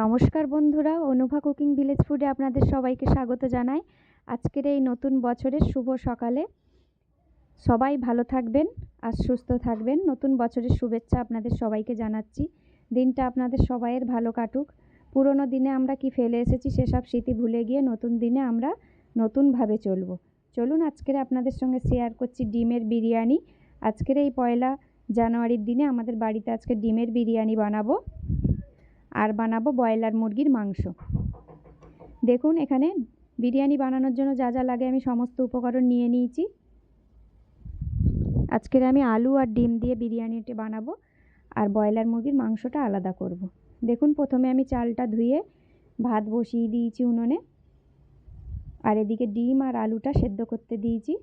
নমস্কার বন্ধুরা, Anubha cooking village ফুডে আপনাদের সবাইকে স্বাগত জানাই। আজকের এই নতুন বছরের শুভ সকালে সবাই ভালো থাকবেন আর সুস্থ থাকবেন। নতুন বছরের শুভেচ্ছা আপনাদের সবাইকে জানাচ্ছি। দিনটা আপনাদের সবাইয়ের ভালো কাটুক। পুরনো দিনে আমরা কি ফেলে এসেছি সেসব স্মৃতি ভুলে গিয়ে নতুন দিনে আমরা নতুনভাবে চলব। চলুন আজকের আপনাদের সঙ্গে শেয়ার করছি ডিমের বিরিয়ানি। আজকের এই পয়লা জানুয়ারির দিনে আমাদের বাড়িতে আজকে ডিমের বিরিয়ানি বানাবো। আর বানাবো ব্রয়লার মুরগির মাংস। দেখুন, এখানে বিরিয়ানি বানানোর জন্য যা যা লাগে আমি সমস্ত উপকরণ নিয়ে নিয়েছি। আজকের আমি আলু আর ডিম দিয়ে বিরিয়ানিটি বানাবো আর ব্রয়লার মুরগির মাংসটা আলাদা করব। দেখুন, প্রথমে আমি চালটা ধুয়ে ভাত বসিয়ে দিয়েছি উনুনে। আর এদিকে ডিম আর আলুটা সেদ্ধ করতে দিয়েছি।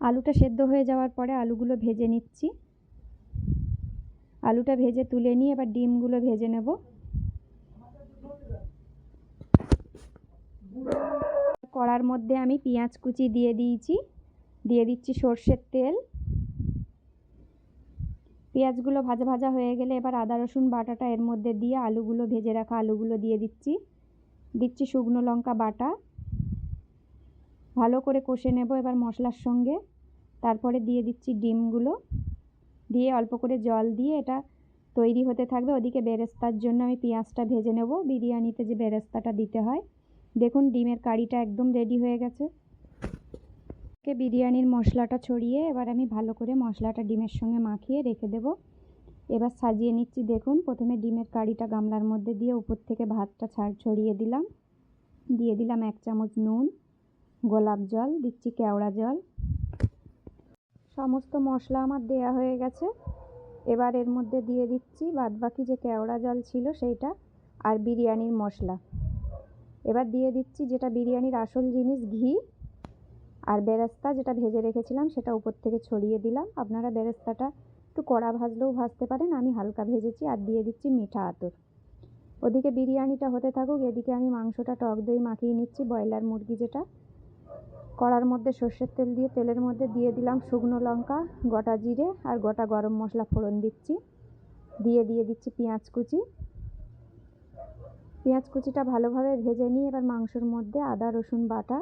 আলুটা সেদ্ধ হয়ে যাওয়ার পরে আলুগুলো ভেজে নিচ্ছি। আলুটা ভেজে তুলে নিয়ে এবার ডিমগুলো ভেজে নেব। কড়ার মধ্যে আমি পেঁয়াজ কুচি দিয়ে দিয়েছি। দিয়ে দিচ্ছি সর্ষের তেল। পেঁয়াজগুলো ভাজা ভাজা হয়ে গেলে এবার আদা, রসুন, বাটাটা এর মধ্যে দিয়ে আলুগুলো ভেজে রাখা আলুগুলো দিয়ে দিচ্ছি। দিচ্ছি শুকনো লঙ্কা বাটা। ভালো করে কষে নেব এবার মশলার সঙ্গে। তারপরে দিয়ে দিচ্ছি ডিমগুলো। দিয়ে অল্প করে জল দিয়ে এটা তৈরি হতে থাকবে। ওদিকে বেরেস্তার জন্য আমি পেঁয়াজটা ভেজে নেব। বিরিয়ানিতে যে বেরেস্তাটা দিতে হয়, দেখুন ডিমের কারিটা একদম রেডি হয়ে গেছে। বিরিয়ানির মশলাটা ছড়িয়ে এবার আমি ভালো করে মশলাটা ডিমের সঙ্গে মাখিয়ে রেখে দেব। এবার সাজিয়ে নিচ্ছি, দেখুন প্রথমে ডিমের কারিটা গামলার মধ্যে দিয়ে উপর থেকে ভাতটা ছাড় ছড়িয়ে দিলাম। দিয়ে দিলাম এক চামচ নুন, গোলাপ জল, দিচ্ছি কেওড়া জল। সমস্ত মশলা আমার দেয়া হয়ে গেছে। এবার এর মধ্যে দিয়ে দিচ্ছি বাদবাকি যে কেওড়া জল ছিল সেইটা আর বিরিয়ানির মশলা। এবার দিয়ে দিচ্ছি যেটা বিরিয়ানির আসল জিনিস, ঘি। আর বেরেস্তা যেটা ভেজে রেখেছিলাম সেটা উপর থেকে ছড়িয়ে দিলাম। আপনারা বেরেস্তাটা একটু কড়া ভাজলেও ভাজতে পারেন। আমি হালকা ভেজেছি আর দিয়ে দিচ্ছি মিঠা আতর। ওদিকে বিরিয়ানিটা হতে থাকুক, এদিকে আমি মাংসটা টক দই মাখিয়ে নিচ্ছি, ব্রয়লার মুরগি যেটা। কড়ার মধ্যে সর্ষের তেল দিয়ে তেলের মধ্যে দিয়ে দিলাম শুকনো লঙ্কা, গোটা জিরে আর গোটা গরম মশলা ফোড়ন দিচ্ছি। দিয়ে দিয়ে দিচ্ছি পেঁয়াজ কুচি। পেঁয়াজ কুচিটা ভালোভাবে ভেজে নিয়ে এবার মাংসর মধ্যে আদা, রসুন বাটা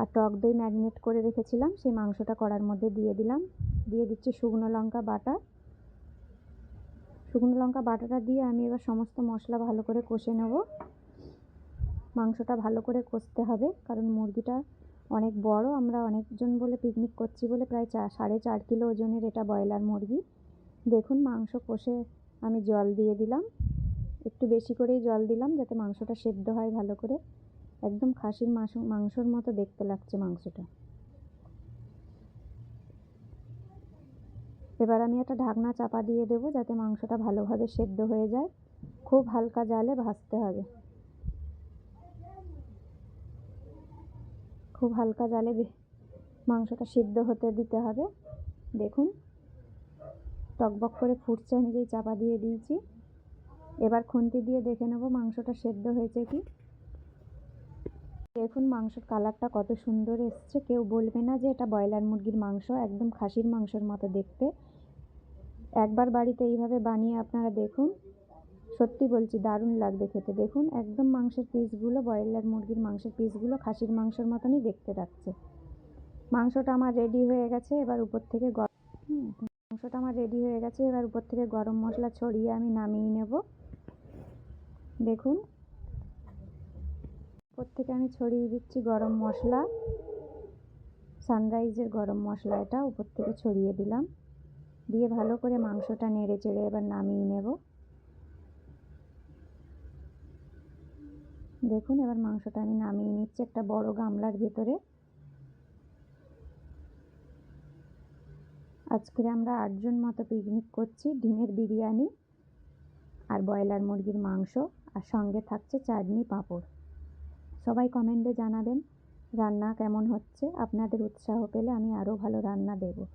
আর টক দই ম্যারিনেট করে রেখেছিলাম। সেই মাংসটা কড়ার মধ্যে দিয়ে দিলাম। দিয়ে দিচ্ছি শুকনো লঙ্কা বাটা। শুকনো লঙ্কা বাটাটা দিয়ে আমি এবার সমস্ত মশলা ভালো করে কষে নেব। মাংসটা ভালো করে কষতে হবে কারণ মুরগিটা অনেক বড়, আমরা অনেকজন বলে পিকনিক করছি বলে প্রায় চা, সাড়ে চার কিলো ওজনের এটা ব্রয়লার মুরগি। দেখুন মাংস কষে আমি জল দিয়ে দিলাম। একটু বেশি করেই জল দিলাম যাতে মাংসটা সেদ্ধ হয় ভালো করে। একদম খাসির মাংস, মাংসর মতো দেখতে লাগছে মাংসটা। এবার আমি একটা ঢাকনা চাপা দিয়ে দেবো যাতে মাংসটা ভালোভাবে সেদ্ধ হয়ে যায়। খুব হালকা জালে ভাজতে হবে। খুব হালকা জালে মাংসটা সিদ্ধ হতে দিতে হবে। দেখুন, টকবক করে ফুটছে, আমি যেই চাপা দিয়ে দিয়েছি। এবার খুন্তি দিয়ে দেখে নেব মাংসটা সেদ্ধ হয়েছে কি। দেখুন, মাংসর কালারটা কত সুন্দর এসছে। কেউ বলবে না যে এটা ব্রয়লার মুরগির মাংস, একদম খাসির মাংসর মতো দেখতে। একবার বাড়িতে এইভাবে বানিয়ে আপনারা দেখুন। সত্যি বলছি, দারুণ লাগবে খেতে। দেখুন, একদম মাংসের পিসগুলো ব্রয়লার মুরগির মাংসের পিসগুলো খাসির মাংসের মতনই দেখতে লাগছে। মাংসটা আমার রেডি হয়ে গেছে, এবার উপর থেকে মাংসটা আমার রেডি হয়ে গেছে, এবার উপর থেকে গরম মশলা ছড়িয়ে আমি নামিয়ে নেব। দেখুন, উপর থেকে আমি ছড়িয়ে দিচ্ছি গরম মশলা। সানরাইজের গরম মশলা এটা, উপর থেকে ছড়িয়ে দিলাম। দিয়ে ভালো করে মাংসটা নেড়ে চেড়ে এবার নামিয়ে নেব। দেখুন, এবার মাংসটা আমি নামিয়ে নিচ্ছি একটা বড় গামলার ভেতরে। আজকে আমরা আটজন মতো পিকনিক করছি, ডিমের বিরিয়ানি আর ব্রয়লার মুরগির মাংস, আর সঙ্গে থাকছে চাটনি পাঁপড়। সবাই কমেন্টে জানাবেন, রান্না কেমন হচ্ছে? আপনাদের উৎসাহ পেলে আমি আরও ভালো রান্না দেবো।